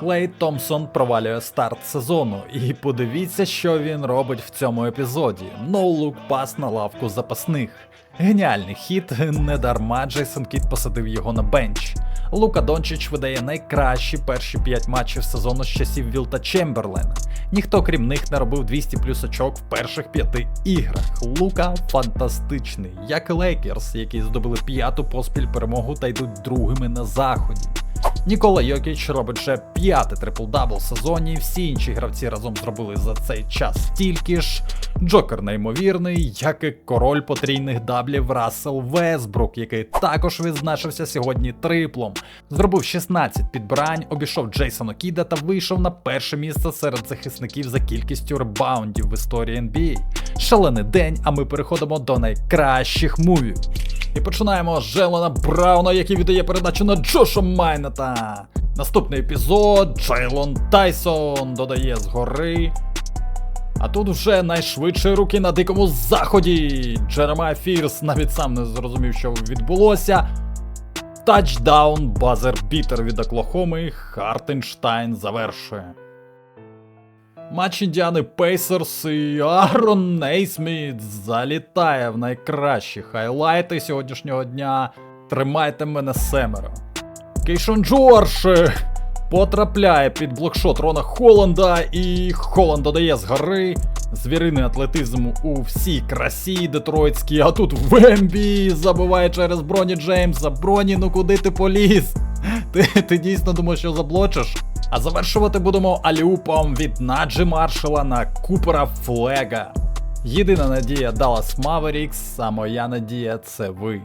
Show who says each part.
Speaker 1: Клей Томпсон провалює старт сезону, і подивіться, що він робить в цьому епізоді. No-look пас на лавку запасних. Геніальний хід, не дарма Джейсон Кіт посадив його на бенч. Лука Дончич видає найкращі перші 5 матчів сезону з часів Вілта Чемберлена. Ніхто крім них не робив 200 плюс очок в перших п'яти іграх. Лука фантастичний, як Лейкерс, які здобули п'яту поспіль перемогу та йдуть другими на заході. Нікола Йокіч робить вже п'ятий трипл-дабл сезоні, всі інші гравці разом зробили за цей час стільки ж. Джокер неймовірний, як і король потрійних даблів Рассел Весбрук, який також відзначився сьогодні триплом. Зробив 16 підбирань, обійшов Джейсона Кіда та вийшов на перше місце серед захисників за кількістю ребаундів в історії NBA. Шалений день, а ми переходимо до найкращих мувів. І починаємо з Джелена Брауна, який віддає передачу на Джоша Майнета. Наступний епізод Джейлон Тайсон додає згори. А тут вже найшвидші руки на дикому заході. Джеремай Фірс навіть сам не зрозумів, що відбулося. Тачдаун, базер бітер від Оклахоми, Хартенштайн завершує. Матч Індіани Пейсерс і Аарон Нейсміт залітає в найкращі хайлайти сьогоднішнього дня. Тримайте мене семеро. Кейшон Джордж е, потрапляє під блокшот Рона Холланда, і Холланд додає з гори. Звіриний атлетизм у всій красі детройтській, а тут Вембі забиває через Броні Джеймса. Броні, ну куди ти поліз? Ти, ти дійсно думаєш, що заблочиш? А завершувати будемо аліупом від Наджі Маршала на Купера Флега. Єдина надія Dallas Mavericks, а моя надія це ви.